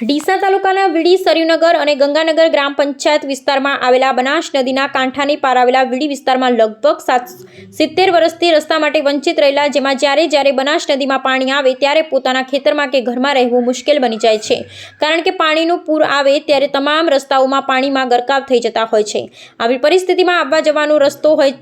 ડીસા તાલુકાના વીડી સરયુનગર અને ગંગાનગર ગ્રામ પંચાયત વિસ્તારમાં આવેલા બનાસ નદીના કાંઠાની પાર આવેલા વીડી વિસ્તારમાં લગભગ સાત સિત્તેર વર્ષથી રસ્તા માટે વંચિત રહેલા, જેમાં જ્યારે જ્યારે બનાસ નદીમાં પાણી આવે ત્યારે પોતાના ખેતરમાં કે ઘરમાં રહેવું મુશ્કેલ બની જાય છે. કારણ કે પાણીનું પૂર આવે ત્યારે તમામ રસ્તાઓમાં પાણીમાં ગરકાવ થઈ જતા હોય છે. આવી પરિસ્થિતિમાં આવવા જવાનો રસ્તો હોય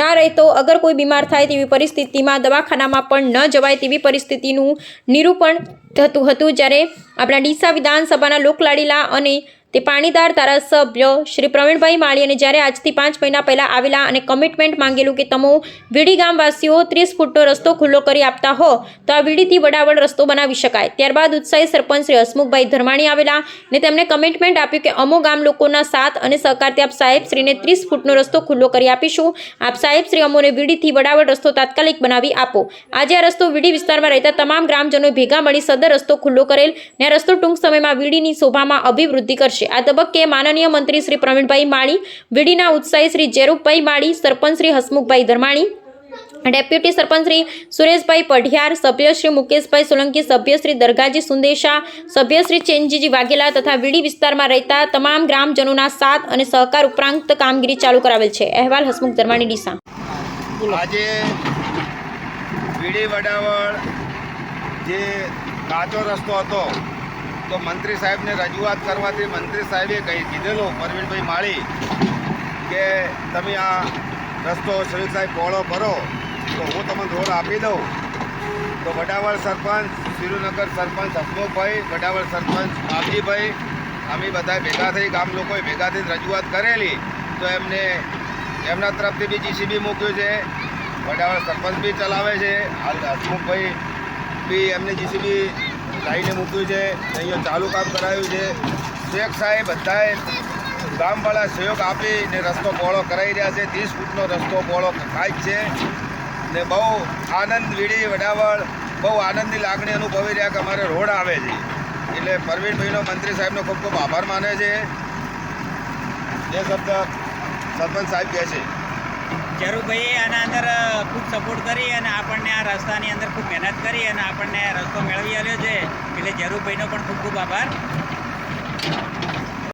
ના રહેતો અગર કોઈ બીમાર થાય તેવી પરિસ્થિતિમાં, દવાખાનામાં પણ ન જવાય તેવી પરિસ્થિતિનું નિરૂપણ થતું હતું. જ્યારે આપણા ડીસા વિધાનસભાના લોકલાડીલા અને તે પાણીદાર ધારાસભ્ય શ્રી પ્રવીણભાઈ માળીયાને જ્યારે આજથી પાંચ મહિના પહેલાં આવેલા અને કમિટમેન્ટ માંગેલું કે તમો વીડી ગામવાસીઓ ત્રીસ ફૂટનો રસ્તો ખુલ્લો કરી આપતા હો, તો આ વીડીથી વડાવડ રસ્તો બનાવી શકાય. ત્યારબાદ ઉત્સાહી સરપંચ શ્રી હસમુખભાઈ ધર્માણી આવેલા ને તેમણે કમિટમેન્ટ આપ્યું કે અમો ગામ લોકોના સાથ અને સહકારથી આપ સાહેબ શ્રીને ત્રીસ ફૂટનો રસ્તો ખુલ્લો કરી આપીશું. આપ સાહેબ શ્રી અમોને વીડીથી વડાવડ રસ્તો તાત્કાલિક બનાવી આપો. આજે આ રસ્તો વીડી વિસ્તારમાં રહેતા તમામ ગ્રામજનો ભેગા મળી સદર રસ્તો ખુલ્લો કરેલ ને રસ્તો ટૂંક સમયમાં વીડીની શોભામાં અભિવૃદ્ધિ કરશે. આ તબક્કે માનનીય મંત્રી શ્રી પ્રવીણભાઈ માળી વીડીના ઉત્સાહી શ્રી જેરૂપભાઈ માળી સરપંચ શ્રી હસમુખભાઈ ધર્માણી ડેપ્યુટી સરપંચ શ્રી સુરેશભાઈ પઢિયાર સભ્ય શ્રી મુકેશભાઈ સોલંકી સભ્ય શ્રી દરગાજી સુંદેશા સભ્ય શ્રી ચેનજીજી વાઘેલા તથા વીડી વિસ્તારમાં રહેતા તમામ ગ્રામજનોના સાથ અને સહકાર ઉપરાંત કામગીરી ચાલુ કરાવેલ છે. અહેવાલ હસમુખ ધર્માણી ડીસા. આજે વીડી વડાવળ જે કાચો રસ્તો હતો તો મંત્રી સાહેબને રજૂઆત કરવાથી મંત્રી સાહેબે કહી કીધેલું પરવીનભાઈ માળી, કે તમે આ રસ્તો સુરેશભાઈ પહોળો ભરો, તો હું તમને રોડ આપી દઉં. તો વડાવળ સરપંચ સિરુનગર સરપંચ હસમુખભાઈ, વડાવળ સરપંચ બાબજીભાઈ અમે બધા ભેગા થઈ ગામ લોકોએ ભેગા થઈને રજૂઆત કરેલી. તો એમને, એમના તરફથી બી જીસીબી મૂક્યું છે, વડાવળ સરપંચ બી ચલાવે છે, હાલ હસમુખભાઈ બી એમને જીસીબી લાઈને મૂક્યું છે, અહીંયા ચાલુ કામ કરાવ્યું છે. શેખ સાહેબ બધાએ ગામવાળા સહયોગ આપીને રસ્તો પહોળો કરાવી રહ્યા છે. ત્રીસ ફૂટનો રસ્તો પહોળો થાય છે. ને બહુ આનંદ વીડી વડાવળ, બહુ આનંદની લાગણી અનુભવી રહ્યા કે અમારે રોડ આવે છે. એટલે પરવીનભાઈનો મંત્રી સાહેબનો ખૂબ ખૂબ આભાર માને છે. એ શબ્દ સરપંચ સાહેબ કહે છે. જરૂરભાઈએ આના અંદર સપોર્ટ કરી અને આપણને આ રસ્તાની અંદર ખૂબ મહેનત કરી અને આપણને રસ્તો મેળવી આવ્યો છે. એટલે જરૂરભાઈનો પણ ખૂબ ખૂબ આભાર.